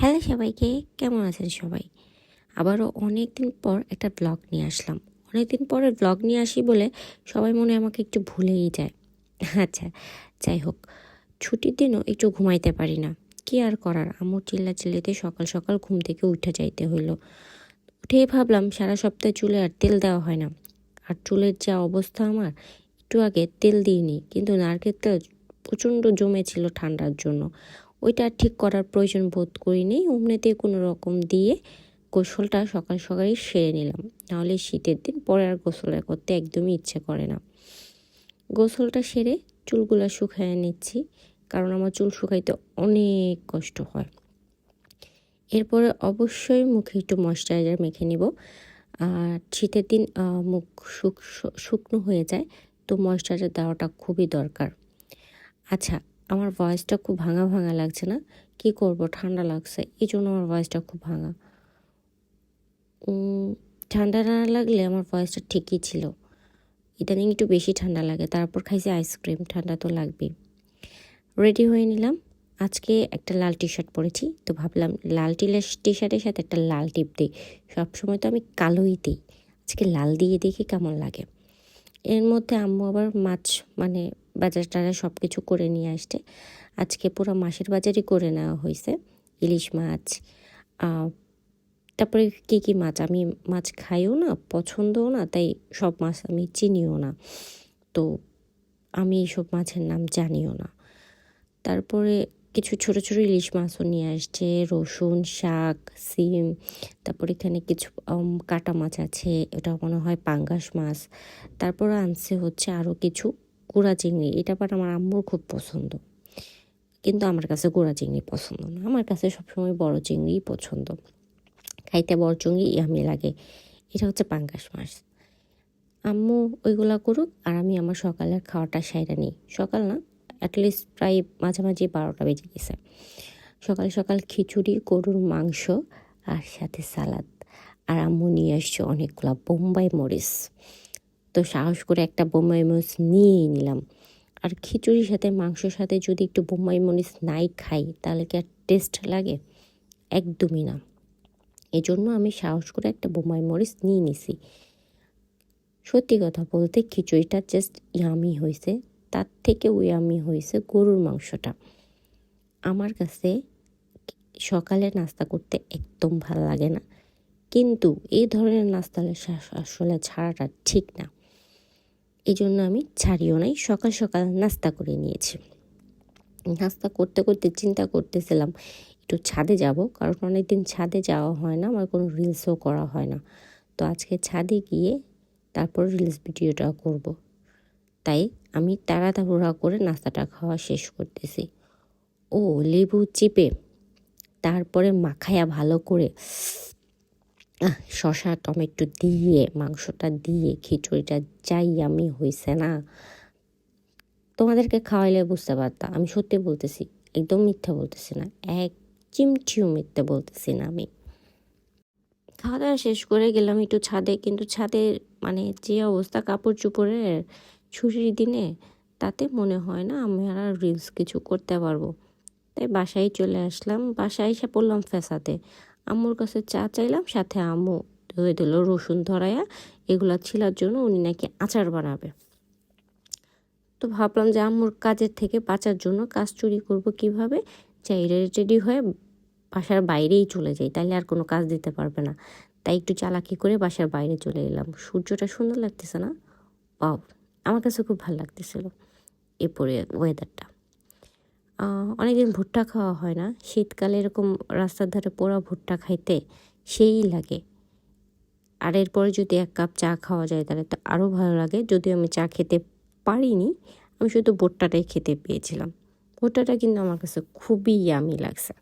Hello সবাইকে, কেমন আছেন সবাই? আবারও অনেক দিন পর একটা ব্লগ নিয়ে আসলাম। অনেক দিন পরে ব্লগ নিয়ে আসি বলে সবাই মনে আমাকে একটু ভুলেই যায়। আচ্ছা যাই হোক, ছুটির দিনও একটু ঘুমাইতে পারি না। কি আর করার? আমার চিল্লা চিল্লিতে সকাল সকাল ঘুম থেকে উঠে যাইতে হইল। উঠেই ভাবলাম সারা সপ্তাহে চুলে আর তেল দেওয়া হয় না। আর চুলের যা অবস্থা আমার, একটু আগে তেল দিইনি। কিন্তু নারকেল তেল প্রচণ্ড জমেছিল ঠান্ডার জন্য। ওইটা ঠিক করার প্রয়োজন বোধ করিনি অমনিতে কোনো রকম দিয়ে গোসলটা সকাল সকালই সেরে নিলাম। নাহলে শীতের দিন পরে আর গোসল করতে একদমই ইচ্ছে করে না। গোসলটা সেরে চুলগুলো শুকাইয়ে নিচ্ছি, কারণ আমার চুল শুকাইতে অনেক কষ্ট হয়। এরপরে অবশ্যই মুখে একটু ময়শ্চারাইজার মেখে নিব। আর শীতের দিন মুখ শুক শুকনো হয়ে যায়, তো ময়শ্চারাইজার দেওয়াটা খুবই দরকার। আচ্ছা আমার ভয়েসটা খুব ভাঙা ভাঙা লাগছে না। কি করব? ঠান্ডা লাগছে। এই জন্য আমার ভয়েসটা খুব ভাঙা। ঠান্ডা না লাগলে আমার ভয়েসটা ঠিকই ছিল। ইদানিং একটু বেশি ঠান্ডা লাগে। তারপর খাইছি আইসক্রিম ঠান্ডা তো লাগবেই। রেডি হয়ে নিলাম। আজকে একটা লাল টি শার্ট পরেছি। তো ভাবলাম লাল টি টি শার্টের সাথে একটা লাল টিপ দিই। সবসময় তো আমি কালোই দিই। আজকে লাল দিয়ে দেখি কেমন লাগে। এর মধ্যে আম্মু আবার মাছ মানে বাজার টাজার সব কিছু করে নিয়ে আসছে। আজকে পুরো মাসের বাজারই করে নেওয়া হয়েছে ইলিশ মাছ তারপরে কী কী মাছ? আমি মাছ খাইও না, পছন্দও না, তাই সব মাছ আমি চিনিও না। তো আমি এইসব মাছের নাম জানিও না। তারপরে কিছু ছোট ছোট ইলিশ মাছও নিয়ে আসছে, রসুন, শাক, সিম, তারপর এখানে কিছু কাটা মাছ আছে এটা মনে হয় পাঙ্গাস মাছ। তারপর আনছে হচ্ছে আরও কিছু গুঁড়া চিংড়ি, এটা আবার আমার আম্মুর খুব পছন্দ। কিন্তু আমার কাছে গোড়া চিংড়ি পছন্দ না, আমার কাছে সবসময় বড় চিংড়িই পছন্দ। খাইতে বড় চিংড়ি আমি লাগে। এটা হচ্ছে পাঙ্গাস মাছ। আম্মু ওইগুলা করুক আর আমি আমার সকালের খাওয়াটা সাইরা নিই। সকাল না অ্যাটলিস্ট প্রায় মাঝামাঝি বারোটা বেজে গেছে। সকাল সকাল খিচুড়ি, গরুর মাংস আর সাথে সালাদ। আর আম্মু নিয়ে আসছে অনেকগুলো বোম্বাই মরিচ। তো সাহস করে একটা বোম্বাই মরিচ নিয়েই নিলাম। আর খিচুড়ির সাথে মাংসর সাথে যদি একটু বোম্বাই মরিচ নাই খাই, তাহলে কি আর টেস্ট লাগে? একদমই না। এই জন্য আমি সাহস করে একটা বোম্বাই মরিচ নিয়ে নিছি। সত্যি কথা বলতে খিচুড়িটা জাস্ট ইয়ামি হয়েছে। তার থেকেও ইয়ামি হয়েছে গরুর মাংসটা। আমার কাছে সকালে নাস্তা করতে একদম ভালো লাগে না। কিন্তু এই ধরনের নাস্তা আসলে ছাড়াটা ঠিক না। এই জন্য আমি ছাড়িও নাই, সকাল সকাল নাস্তা করে নিয়েছি। নাস্তা করতে করতে চিন্তা করতেছিলাম, একটু ছাদে যাব, কারণ অনেকদিন ছাদে যাওয়া হয় না, আমার কোনো রিলসও করা হয় না। তো আজকে ছাদে গিয়ে তারপর রিলস ভিডিওটা করব। তাই আমি তাড়াতাড়া করে নাস্তাটা খাওয়া শেষ করতেছি। ও, লেবু চিপে। তারপরে মাখায়া ভালো করে শসা টমেটো দিয়ে, মাংসটা দিয়ে, খিচুড়িটা যাই আমি হয়েছে না। তোমাদেরকে খাওয়াইলে বুঝতে পারতাম। আমি সত্যি বলতেছি, একদম মিথ্যা বলতেছি না, এক চিমটিও মিথ্যা বলতেছি না আমি। খাওয়া দাওয়া শেষ করে গেলাম একটু ছাদে, কিন্তু ছাদে মানে যে অবস্থা কাপড় চোপড়ের ছুটির দিনে, তাতে মনে হয় না আমি আর রিলস কিছু করতে পারব। তাই বাসায় চলে আসলাম, বাসায় এসে পড়লাম ফেসাতে আম্মুর কাছে চা চাইলাম, সাথে আম্মু ধুয়ে দিল রসুন ধরাইয়া এগুলা ছিলার জন্য উনি নাকি আচার বানাবে। তো ভাবলাম যে আম্মুর কাজের থেকে বাঁচার জন্য কাজ চুরি করব কীভাবে? যাই রেডি হয়ে বাসার বাইরেই চলে যাই তাহলে আর কোনো কাজ দিতে পারবে না। তাই একটু চালাকি করে বাসার বাইরে চলে এলাম। সূর্যটা সুন্দর লাগতেছে না? বাও আমার কাছে খুব ভালো লাগতেছিল এরপরে ওয়েদারটা অনেকদিন ভুট্টা খাওয়া হয় না। শীতকালে এরকম রাস্তার ধারে পোড়া ভুট্টা খাইতে সেই লাগে। আর এরপরে যদি এক কাপ চা খাওয়া যায় তাহলে তো আরও ভালো লাগে। যদিও আমি চা খেতে পারিনি, আমি শুধু ভুট্টাটাই খেতে পেয়েছিলাম। ভুট্টাটা কিন্তু আমার কাছে খুবই ইয়ামি লাগছে।